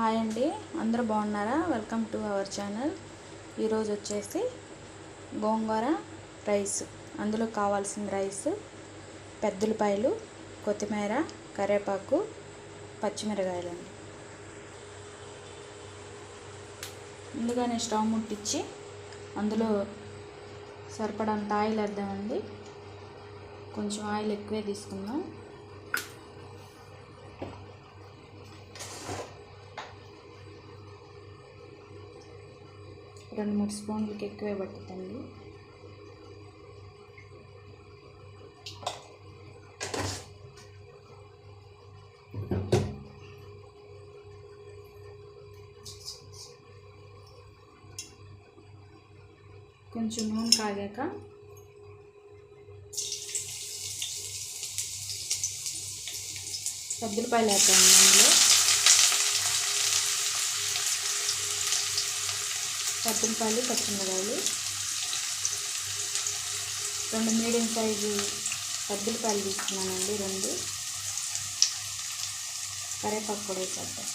Hi అండి అందరూ బాగున్నారా? Welcome to our channel. ఈరోజు వచ్చేసి గోంగూర రైస్ అందులో కావాల్సిన రైస్ పెద్దలపాయలు కొత్తిమీర కరివేపాకు పచ్చిమిరకాయలు అండి ముందుగానే స్టవ్ ముట్టించి అందులో సరిపడంత ఆయిల్ వేద్దామండి. కొంచెం ఆయిల్ ఎక్కువే తీసుకుందాం. రెండు మూడు స్పూన్లకి ఎక్కువే పట్టుతుంది కొంచెం నూనె కాగాక సబ్బులపాయలు వేద్దాం అందులో పచ్చిమిరపాయలు పచ్చిమిరకాయలు రెండు మీడియం సైజు పద్దులపాయలు తీసుకున్నానండి రెండు. కరేపాకు కూడా వేసేద్దాం.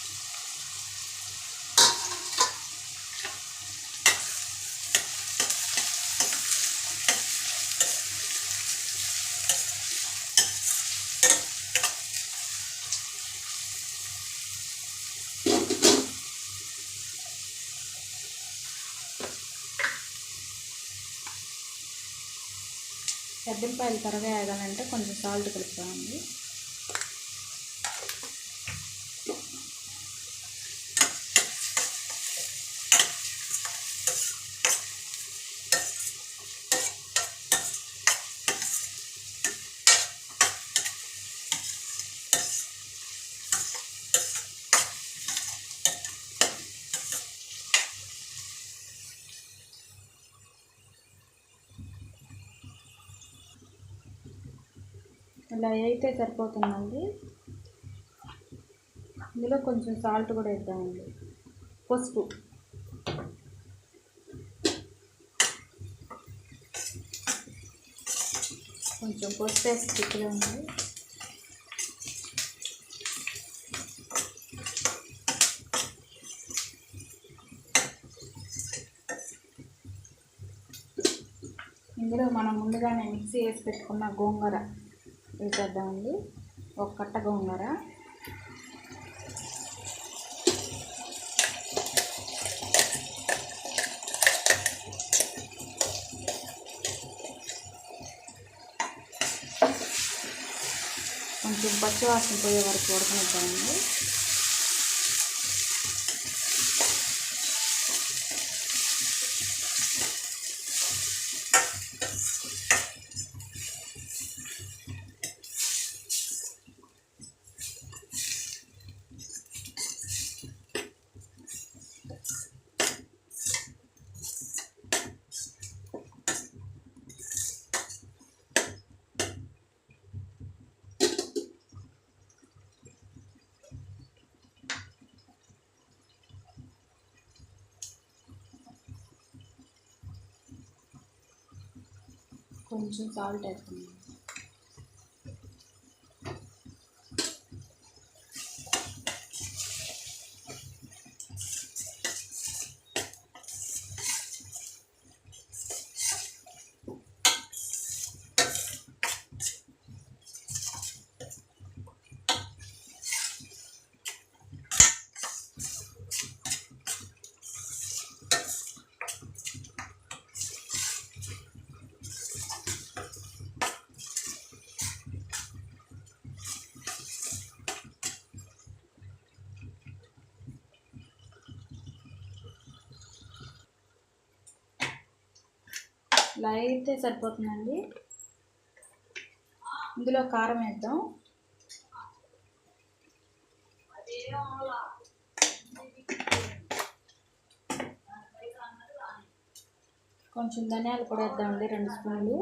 పెద్దలపాయలు త్వరగా వేగాలంటే కొంచెం సాల్ట్ కలుపుతామండి ఇలా అయితే సరిపోతుందండి. ఇందులో కొంచెం సాల్ట్ కూడా వేద్దామండి. పసుపు. కొంచెం పసుపు వేసి చిక్కులో ఉంది. ఇందులో మనం ముందుగానే మిక్సీ వేసి పెట్టుకున్న గోంగూర. వేసేద్దామండి ఒక కట్ట గోంగూర. కొంచెం పచ్చివాసన పోయే వరకు ఉడకనిద్దామండి. కొంచెం సాల్ట్ వేస్తున్నాం ఇలా అయితే సరిపోతుందండి. ఇందులో కారం వేద్దాం. కొంచెం ధనియాలు కూడా వేద్దామండి రెండు స్పూన్లు.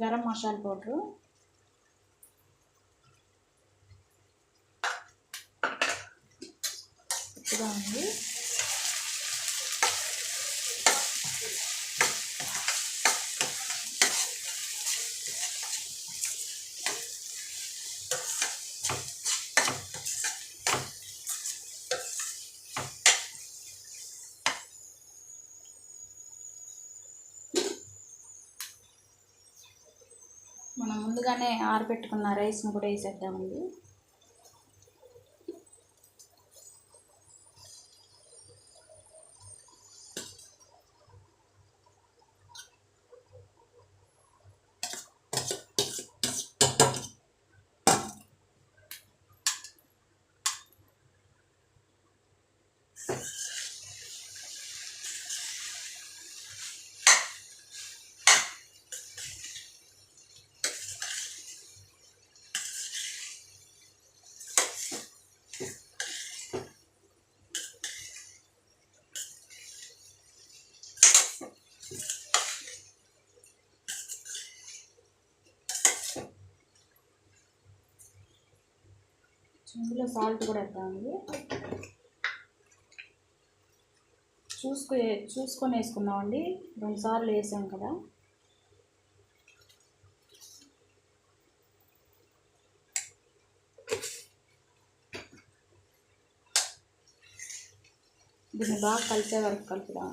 గరం మసాలా పౌడరు. కూడా ఉంది. మనం ముందుగానే ఆరబెట్టుకున్న రైస్ను కూడా వేసేద్దామండి. ఇందులో సాల్ట్ కూడా వేద్దామండి చూసుకు చూసుకొని వేసుకున్నామండి రెండు సార్లు వేసాం కదా. దీన్ని బాగా కలిసే వరకు కలుపుదాం.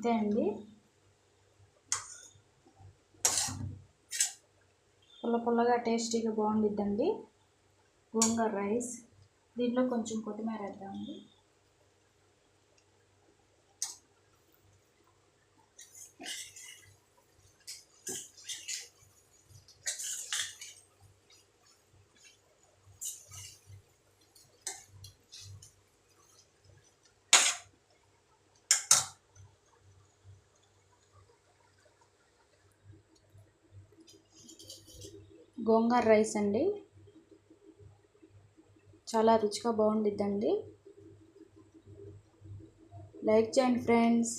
అంతే అండి. పుల్ల పుల్లగా టేస్టీగా బాగుండిద్దండి. గోంగూర రైస్. దీంట్లో కొంచెం కొత్తిమీర వేద్దామండి. గోంగూర రైస్ అండి. చాలా రుచిగా బాగుండిద్దండి. లైక్ చేయండి ఫ్రెండ్స్.